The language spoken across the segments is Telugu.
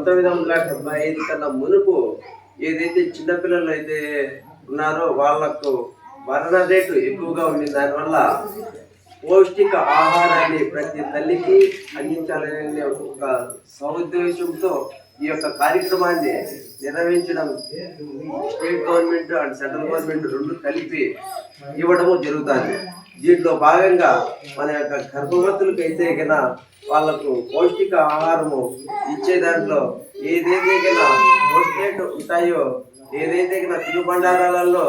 పంతొమ్మిది వందల డెబ్బై ఐదు కన్నా మునుపు ఏదైతే చిన్నపిల్లలు అయితే ఉన్నారో వాళ్ళకు మరణ రేటు ఎక్కువగా ఉంది దానివల్ల పౌష్టిక ఆహారాన్ని ప్రతి తల్లికి అందించాలనే ఒక సౌద్దేశంతో ఈ యొక్క కార్యక్రమాన్ని నిర్వహించడం state government and central government రెండు కలిపి ఇవ్వడము జరుగుతుంది. దీంట్లో భాగంగా మన యొక్క గర్భవతులకు అయితే కన్నా వాళ్ళకు పౌష్టిక ఆహారము ఇచ్చే దాంట్లో ఏదైతే కన్నా పౌష్టిక ఉంటాయో ఏదైతే కన్నా తినుబండారాలలో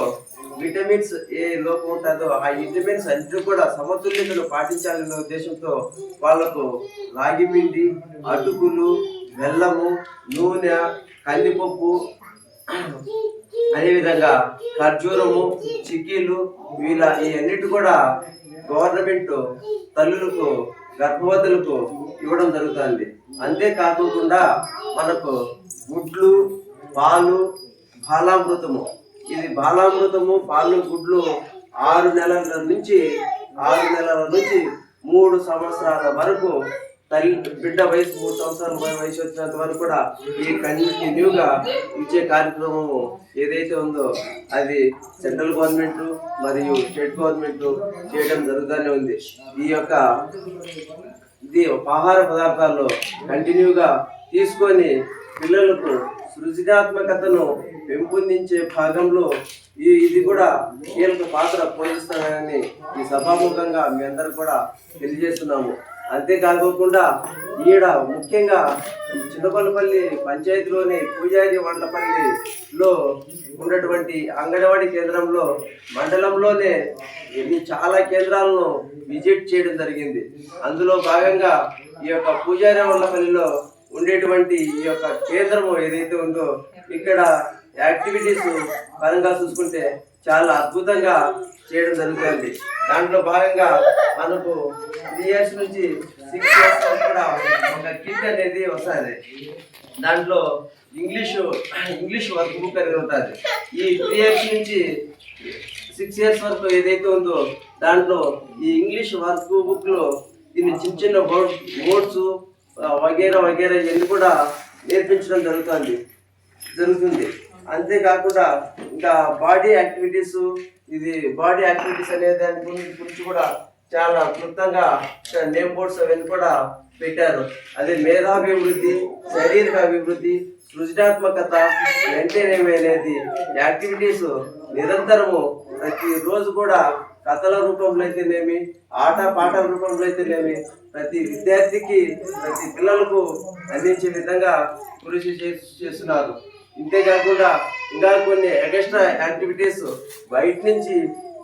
విటమిన్స్ ఏ లోపం ఉంటుందో ఆ విటమిన్స్ అన్ని కూడా సమతుల్యతను పాటించాలనే ఉద్దేశంతో వాళ్ళకు రాగి పిండి అటుకులు బెల్లము నూనె కందిపప్పు అదేవిధంగా ఖర్జూరము చిక్కీలు వీళ్ళ ఈ అన్నిటి కూడా గవర్నమెంట్ తల్లులకు గర్భవతులకు ఇవ్వడం జరుగుతుంది. అంతేకాకుండా మనకు గుడ్లు పాలు బాలామృతము. ఇది బాలామృతము పాలు గుడ్లు ఆరు నెలల నుంచి ఆరు నెలల నుంచి మూడు సంవత్సరాల వరకు తల్లి బిడ్డ వయసు మూడు సంవత్సరాల వయసు వచ్చినంత వరకు కూడా ఈ కంటిన్యూగా ఇచ్చే కార్యక్రమము ఏదైతే ఉందో అది సెంట్రల్ గవర్నమెంట్ మరియు స్టేట్ గవర్నమెంట్ చేయడం జరుగుతూనే ఉంది. ఈ యొక్క ఇది ఆహార పదార్థాల్లో కంటిన్యూగా తీసుకొని పిల్లలకు సృజనాత్మకతను పెంపొందించే భాగంలో ఈ ఇది కూడా కీలక పాత్ర పోషిస్తానని ఈ సభాముఖంగా మీ అందరూ కూడా తెలియజేస్తున్నాము. అంతేకాకుండా ఈడ ముఖ్యంగా చిన్నపల్లిపల్లి పంచాయతీలోని పూజారి వంటపల్లిలో ఉన్నటువంటి అంగన్వాడీ కేంద్రంలో మండలంలోనే ఇది చాలా కేంద్రాలను విజిట్ చేయడం జరిగింది. అందులో భాగంగా ఈ యొక్క పూజారి వంటపల్లిలో ఉండేటువంటి ఈ యొక్క కేంద్రము ఏదైతే ఉందో ఇక్కడ యాక్టివిటీస్ పరంగా చూసుకుంటే చాలా అద్భుతంగా చేయడం జరుగుతుంది. దాంట్లో భాగంగా మనకు త్రీ ఇయర్స్ నుంచి సిక్స్ ఇయర్స్ వరకు కూడా ఒక కిట్ అనేది వస్తుంది. దాంట్లో ఇంగ్లీషు ఇంగ్లీష్ వర్క్ బుక్ అనేది ఉంటుంది ఈ త్రీ ఇయర్స్ నుంచి సిక్స్ ఇయర్స్ వరకు ఏదైతే ఉందో దాంట్లో ఈ ఇంగ్లీష్ వర్క్ బుక్లో దీన్ని చిన్న చిన్న బోర్డ్ బోర్డ్స్ వగేరా వగేరా ఇవన్నీ కూడా నేర్పించడం జరుగుతుంది. జరుగుతుంది. అంతేకాకుండా ఇంకా బాడీ యాక్టివిటీస్ ఇది బాడీ యాక్టివిటీస్ అనే దాని గురించి గురించి కూడా చాలా క్లుప్తంగా నేమ్ బోర్డ్స్ అవన్నీ కూడా పెట్టారు. అది మేధాభివృద్ధి శారీరక అభివృద్ధి సృజనాత్మకత మెయింటైన్ అనేది యాక్టివిటీస్ నిరంతరము ప్రతి రోజు కూడా కథల రూపంలో అయితేనేమి ఆట పాటల రూపంలో అయితేనేమి ప్రతి విద్యార్థికి ప్రతి పిల్లలకు అందించే విధంగా కృషి చేస్తున్నారు. ఇంతేకాకుండా ఇంకా కొన్ని ఎక్స్ట్రా యాక్టివిటీస్ బయట నుంచి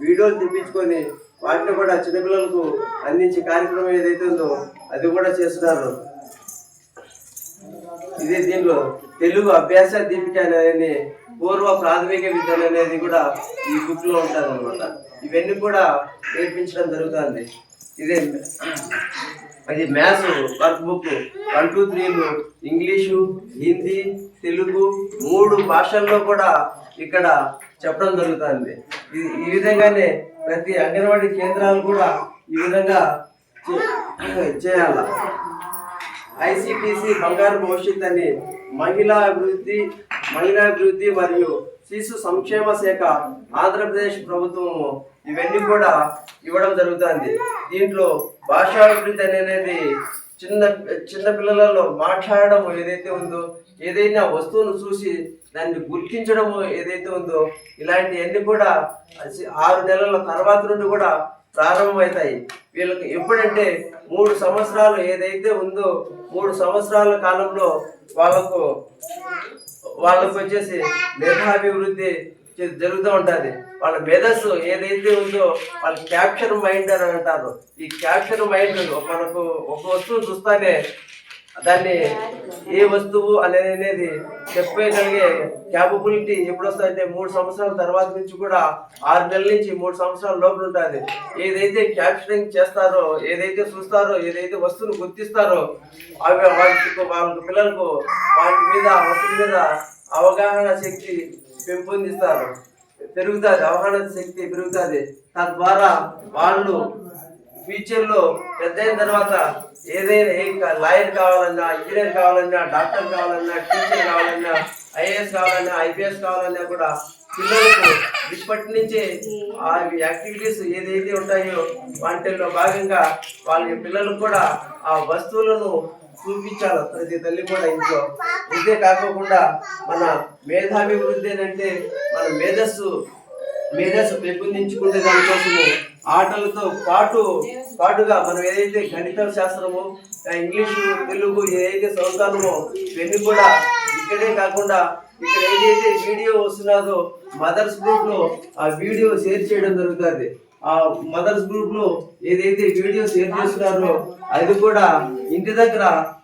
వీడియోలు తెప్పించుకొని వాటిని కూడా చిన్నపిల్లలకు అందించే కార్యక్రమం ఏదైతే ఉందో అది కూడా చేస్తున్నారు. ఇదే దీనిలో తెలుగు అభ్యాస దీపిక అనేది పూర్వ ప్రాథమిక విద్యలు అనేది కూడా ఈ బుక్లో ఉంటారనమాట ఉంటుంది అనమాట ఇవన్నీ కూడా నేర్పించడం జరుగుతుంది. ఇదే అది maths work book one two త్రీలు English Hindi Telugu మూడు భాషల్లో కూడా ఇక్కడ చెప్పడం జరుగుతుంది. ఈ- ఈ విధంగానే ప్రతి అంగన్వాడీ కేంద్రాలు కూడా ఈ విధంగా చేయాల. ఐసిటిసి బంగారు భవిష్యత్ అని మహిళా అభివృద్ధి మహిళా అభివృద్ధి మరియు శిశు సంక్షేమ శాఖ ఆంధ్రప్రదేశ్ ప్రభుత్వము ఇవన్నీ కూడా ఇవ్వడం జరుగుతుంది. దీంట్లో భాషాభివృద్ధి అనేది చిన్న చిన్న పిల్లలలో మాట్లాడడం ఏదైతే ఉందో ఏదైనా వస్తువును చూసి దాన్ని గుర్తించడము ఏదైతే ఉందో ఇలాంటివన్నీ కూడా ఆరు నెలల తర్వాత నుండి కూడా ప్రారంభమవుతాయి. వీళ్ళకి ఎప్పుడంటే మూడు సంవత్సరాలు ఏదైతే ఉందో మూడు సంవత్సరాల కాలంలో వాళ్ళకు వాళ్ళకు వచ్చేసి మేధాభివృద్ధి జరుగుతూ ఉంటుంది. వాళ్ళ మేధస్సు ఏదైతే ఉందో వాళ్ళ క్యాప్చర్ మైండ్ అని అంటారు. ఈ క్యాప్చర్ మైండ్ మనకు ఒక వస్తువు చూస్తానే దాన్ని ఏ వస్తువు అనేది అనేది చెప్పగలిగే క్యాపబిలిటీ ఎప్పుడు వస్తుందంటే మూడు సంవత్సరాల తర్వాత నుంచి కూడా ఆరు నెలల నుంచి మూడు సంవత్సరాల లోపల ఉంటుంది. ఏదైతే క్యాప్చరింగ్ చేస్తారో ఏదైతే చూస్తారో ఏదైతే వస్తువును గుర్తిస్తారో అవి వాళ్ళకి వాళ్ళ పిల్లలకు వాటి మీద వస్తువు మీద అవగాహన శక్తి పెంపొందిస్తారు. పెరుగుతుంది అవగాహన శక్తి పెరుగుతుంది. తద్వారా వాళ్ళు ఫ్యూచర్లో పెద్ద అయిన తర్వాత ఏదైనా ఏ లాయర్ కావాలన్నా ఇంజనీర్ కావాలన్నా డాక్టర్ కావాలన్నా టీచర్ కావాలన్నా ఐఏఎస్ కావాలన్నా ఐపీఎస్ కావాలన్నా కూడా పిల్లలకు ఇప్పటి నుంచే ఆ యాక్టివిటీస్ ఏదైతే ఉంటాయో వాటిల్లో భాగంగా వాళ్ళ పిల్లలకు కూడా ఆ వస్తువులను చూపించాలి ప్రతి తల్లి కూడా ఇంట్లో? ఇదే కాకోకుండా మన మేధాభివృద్ధి అంటే మన మేధస్సు మేధస్సు పెంపొందించుకునే దానికోసము ఆటలతో పాటు పాటుగా మనం ఏదైతే గణిత శాస్త్రము ఇంగ్లీషు తెలుగు ఏదైతే చదువుతామో ఇవన్నీ కూడా ఇక్కడే కాకుండా ఇక్కడ ఏదైతే వీడియో వస్తున్నదో మదర్స్ గ్రూప్లో ఆ వీడియో షేర్ చేయడం జరుగుతుంది. ఆ మదర్స్ గ్రూప్లో ఏదైతే వీడియో షేర్ చేస్తున్నారో అది కూడా ఇంటి దగ్గర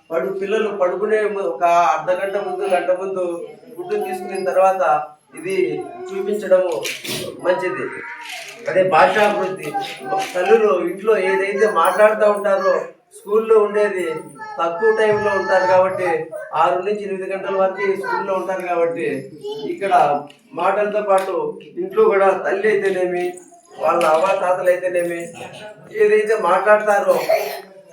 పడు పిల్లలు పడుకునే ఒక అర్ధ గంట ముందు గంట ముందు ఫుడ్ తీసుకున్న తర్వాత ఇది చూపించడము మంచిది. అదే భాషాభివృద్ధి తల్లులు ఇంట్లో ఏదైతే మాట్లాడుతూ ఉంటారో స్కూల్లో ఉండేది తక్కువ టైంలో ఉంటారు కాబట్టి ఆరు నుంచి ఎనిమిది గంటల వరకు స్కూల్లో ఉంటారు కాబట్టి ఇక్కడ మాటలతో పాటు ఇంట్లో కూడా తల్లి అయితేనేమి వాళ్ళ అవ్వ తాతలు అయితేనేమి ఏదైతే మాట్లాడతారో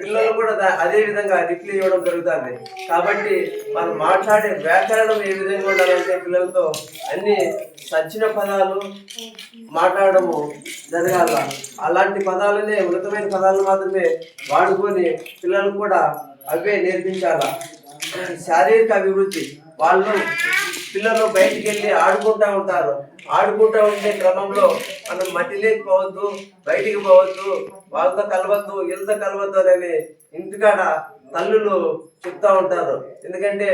పిల్లలు కూడా అదే విధంగా రిప్లై ఇవ్వడం జరుగుతుంది. కాబట్టి మనం మాట్లాడే వ్యాకరణం ఏ విధంగా ఉండాలంటే పిల్లలతో అన్ని సచ్చిన పదాలు మాట్లాడడము జరగాల. అలాంటి పదాలనే ఉన్నతమైన పదాలు మాత్రమే వాడుకొని పిల్లలు కూడా అవే నేర్పించాల. శారీరక అభివృద్ధి వాళ్ళు పిల్లలు బయటికి వెళ్ళి ఆడుకుంటా ఉంటారు. ఆడుకుంటా ఉండే క్రమంలో మనం మట్టిలోకి పోవద్దు బయటికి పోవద్దు వాళ్ళతో కలవద్దు వీళ్ళతో కలవద్దు అని ఇంటికాడ తల్లులు చెప్తా ఉంటారు. ఎందుకంటే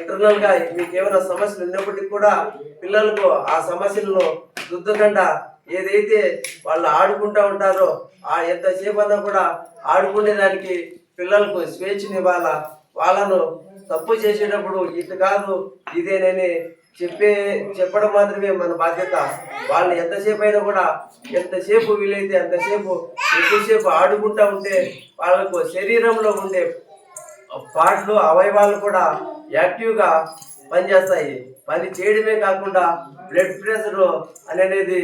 ఇంటర్నల్గా మీకు ఏమైనా సమస్యలు ఉన్నప్పటికీ కూడా పిల్లలకు ఆ సమస్యలను దుద్దకుండా ఏదైతే వాళ్ళు ఆడుకుంటా ఉంటారో ఆ ఎంతసేపు అన్నా కూడా ఆడుకునే దానికి పిల్లలకు స్వేచ్ఛనివ్వాలా? వాళ్ళను తప్పు చేసేటప్పుడు ఇటు కాదు ఇదేనని చెప్పే చెప్పడం మాత్రమే మన బాధ్యత. వాళ్ళు ఎంతసేపు అయినా కూడా ఎంతసేపు వీలైతే అంతసేపు ఎక్కువసేపు ఆడుకుంటా ఉంటే వాళ్ళకు శరీరంలో ఉండే పాటలు అవయవాలు కూడా యాక్టివ్గా పనిచేస్తాయి. పని చేయడమే కాకుండా బ్లడ్ ప్రెషర్ అనేది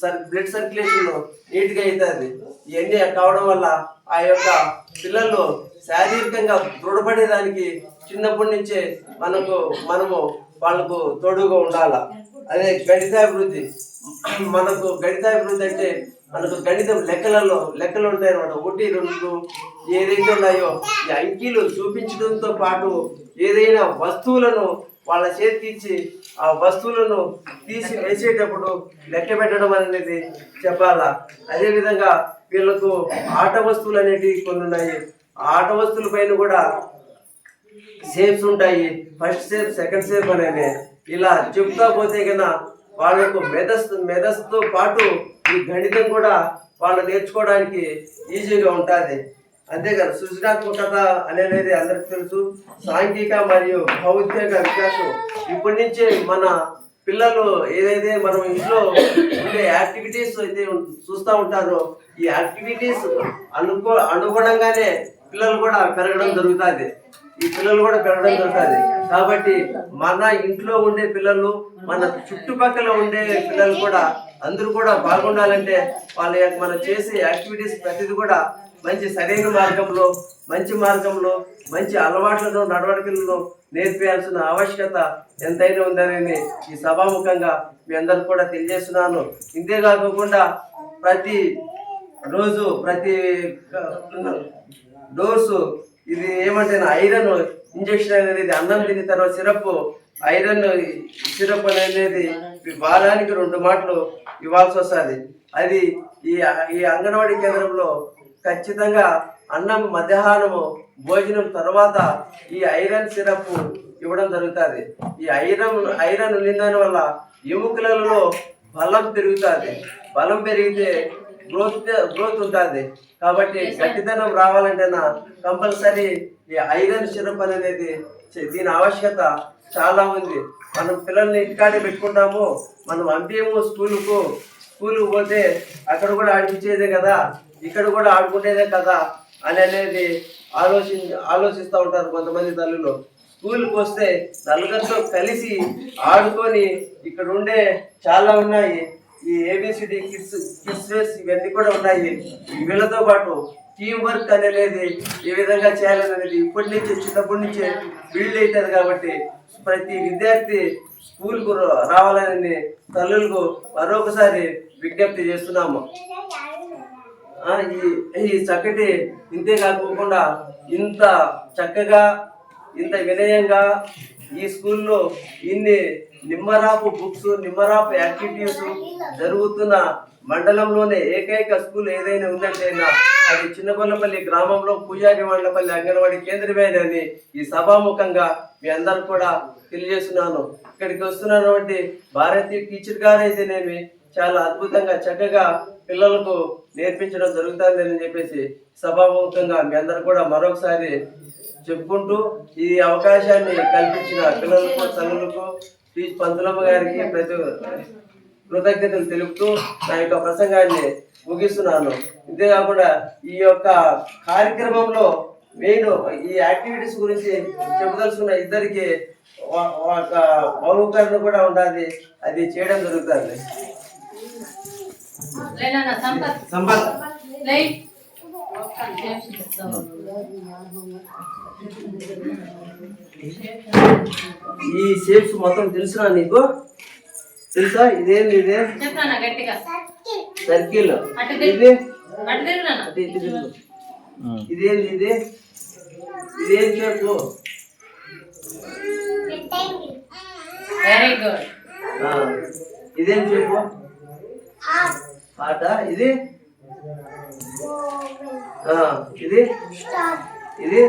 సర్ బ్లడ్ సర్క్యులేషన్ నీట్గా అవుతుంది. ఇవన్నీ కావడం వల్ల ఆ యొక్క పిల్లలు శారీరకంగా దృఢపడేదానికి చిన్నప్పటి నుంచే మనకు మనము వాళ్ళకు తోడుగా ఉండాల? అదే గణితాభివృద్ధి. మనకు గణితాభివృద్ధి అంటే మనకు గణితం లెక్కలలో లెక్కలు ఉంటాయి అనమాట ఒకటి రెండు ఏదైతే ఉన్నాయో ఈ అంకీలు చూపించడంతో పాటు ఏదైనా వస్తువులను వాళ్ళ చేతికి ఇచ్చి ఆ వస్తువులను తీసి వేసేటప్పుడు లెక్క పెట్టడం అనేది చెప్పాలా? అదేవిధంగా వీళ్ళకు ఆట వస్తువులు అనేటివి కొన్ని ఉన్నాయి. ఆట వస్తువుల పైన కూడా సేఫ్స్ ఉంటాయి. ఫస్ట్ సేఫ్ సెకండ్ సేఫ్ అనేది ఇలా చెప్తా పోతే కన్నా వాళ్ళకు మెదస్తు మెదస్తో పాటు ఈ గణితం కూడా వాళ్ళు నేర్చుకోవడానికి ఈజీగా ఉంటుంది. అంతేకాదు సృజనాత్మకత అనేది అందరికి తెలుసు. సాంఘిక మరియు భౌతిక వికాసం ఇప్పటి నుంచే మన పిల్లలు ఏదైతే మనం ఇంట్లో ఉండే యాక్టివిటీస్ అయితే చూస్తూ ఉంటారో ఈ యాక్టివిటీస్ అనుకో అనుగుణంగానే పిల్లలు కూడా పెరగడం జరుగుతుంది. ఈ పిల్లలు కూడా పెరగడం జరుగుతుంది. కాబట్టి మన ఇంట్లో ఉండే పిల్లలు మన చుట్టుపక్కల ఉండే పిల్లలు కూడా అందరూ కూడా బాగుండాలంటే వాళ్ళ యొక్క మనం చేసే యాక్టివిటీస్ ప్రతిదీ కూడా మంచి సరైన మార్గంలో మంచి మార్గంలో మంచి అలవాట్లను నడవడికలను నేర్పించాల్సిన ఆవశ్యకత ఎంతైనా ఉందని ఈ సభాముఖంగా మీ అందరికి కూడా తెలియజేస్తున్నాను. ఇంతే కాకుండా ప్రతి రోజు ప్రతి డోసు ఇది ఏమంటే ఐరన్ ఇంజెక్షన్ అనేది అన్నం తిన్న తర్వాత సిరప్ ఐరన్ సిరప్ అనేది వారానికి రెండు మాటలు ఇవ్వాల్సి వస్తుంది. అది ఈ ఈ అంగన్వాడీ కేంద్రంలో ఖచ్చితంగా అన్నం మధ్యాహ్నము భోజనం తర్వాత ఈ ఐరన్ సిరప్ ఇవ్వడం జరుగుతుంది. ఈ ఐరన్ ఐరన్ ఉన్నదాని వల్ల ఎముకలలో బలం పెరుగుతుంది. బలం పెరిగితే గ్రోత్ గ్రోత్ ఉంటుంది కాబట్టి గట్టిదనం రావాలంటేనా కంపల్సరీ ఈ ఐరన్ సిరప్ అనేది దీని ఆవశ్యకత చాలా ఉంది. మనం పిల్లల్ని ఇంటికాడే పెట్టుకుంటాము. మనం పంపేము స్కూలుకు. స్కూల్కి పోతే అక్కడ కూడా ఆడిపించేదే కదా. ఇక్కడ కూడా ఆడుకునేదే కదా అని అనేది ఆలోచి ఆలోచిస్తూ ఉంటారు కొంతమంది తల్లులు. స్కూల్కి వస్తే నలుగురితో కలిసి ఆడుకొని ఇక్కడ ఉండే చాలా ఉన్నాయి. ఈ ఏబిసిడి కిడ్స్ కిడ్స్ రేస్ ఇవన్నీ కూడా ఉన్నాయి. వీళ్ళతో పాటు టీం వర్క్ అనేది ఏ విధంగా చేయాలనేది ఇప్పటి నుంచి చిన్నప్పటి నుంచే బిల్డ్ అవుతుంది కాబట్టి ప్రతి విద్యార్థి స్కూల్కు రావాలని తల్లులకు మరొకసారి విజ్ఞప్తి చేస్తున్నాము. ఈ ఈ చక్కటి ఇంతే కాకుండా ఇంత చక్కగా ఇంత వినయంగా ఈ స్కూల్లో ఇన్ని నిమ్మరాపు బుక్స్ నిమ్మరాపు యాక్టివిటీస్ జరుగుతున్న మండలంలోనే ఏకైక స్కూల్ ఏదైనా ఉందంటే అది చిన్నపల్లపల్లి గ్రామంలో పూజారి మండపల్లి అంగన్వాడి కేంద్రమేనని ఈ సభాముఖంగా మీ అందరు కూడా తెలియజేస్తున్నాను. ఇక్కడికి వస్తున్నటువంటి భారతీయ టీచర్ గారైతేనేమి చాలా అద్భుతంగా చక్కగా పిల్లలకు నేర్పించడం జరుగుతుంది అని చెప్పేసి సభాముఖంగా మీ అందరు కూడా మరొకసారి చెప్పుకుంటూ ఈ అవకాశాన్ని కల్పించిన పిల్లలకు తల్లులకు శ్రీ పంతులమ్మ గారికి ప్రతి కృతజ్ఞతలు తెలుపుతూ నా యొక్క ప్రసంగాన్ని ముగిస్తున్నాను. ఇంతేకాకుండా ఈ యొక్క కార్యక్రమంలో మెయిన్ ఈ యాక్టివిటీస్ గురించి చెప్పదలుచుకున్న ఇద్దరికి ఒక- బహుకరణ కూడా ఉండాలి. అది చేయడం జరుగుతుంది. సంపత్. సంపత్. ఈ షేప్స్ మొత్తం తెలుసునా నీకు? తెలుసా? ఇదేంది ఇదే? గట్టిగా? సర్కిల్ ఇది. ఇదేంది ఇది? ఇదేం షేపు వెరీ గుడ్ ఆ, ఇదేం చెప్పు ఆట ఇది? ఆ, ఇది? ఇది?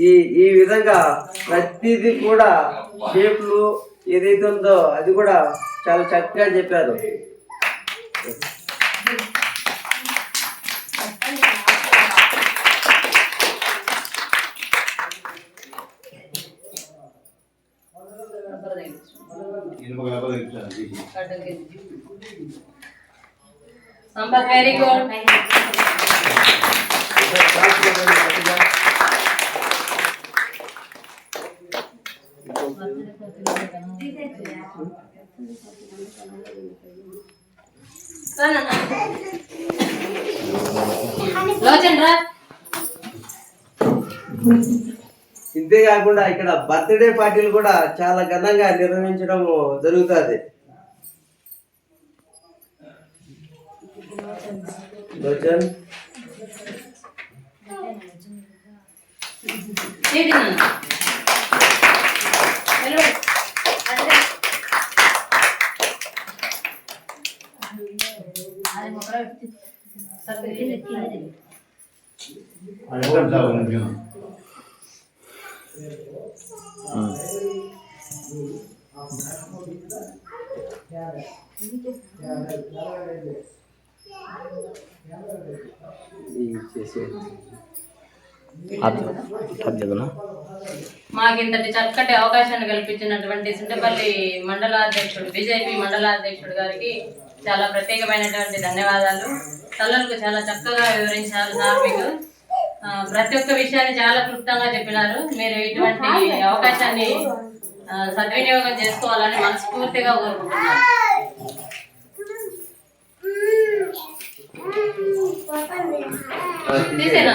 ఈ ఈ విధంగా ప్రతిదీ కూడా షేప్లు ఏదైతే ఉందో అది కూడా చాలా చక్కగా చెప్పారు. Very good. ఇంతేకాకుండా ఇంతే కాకుండా ఇక్కడ బర్త్డే పార్టీలు కూడా చాలా ఘనంగా నిర్వహించడం జరుగుతుంది. లోచన్ వెళ్ళు. అటు ఈ చేసే మాకింతటి చక్కటి అవకాశాన్ని కల్పించినటువంటి సుంటపల్లి మండలాధ్యక్షుడు బీజేపీ మండలాధ్యక్షుడు గారికి చాలా ప్రత్యేకమైనటువంటి ధన్యవాదాలు. తల్లులకు చాలా చక్కగా వివరించారు సార్ మీకు ప్రతి ఒక్క విషయాన్ని చాలా క్లుప్తంగా చెప్పినారు. మీరు ఇటువంటి అవకాశాన్ని సద్వినియోగం చేసుకోవాలని మనస్ఫూర్తిగా కోరుకుంటున్నాను. తీసేనా.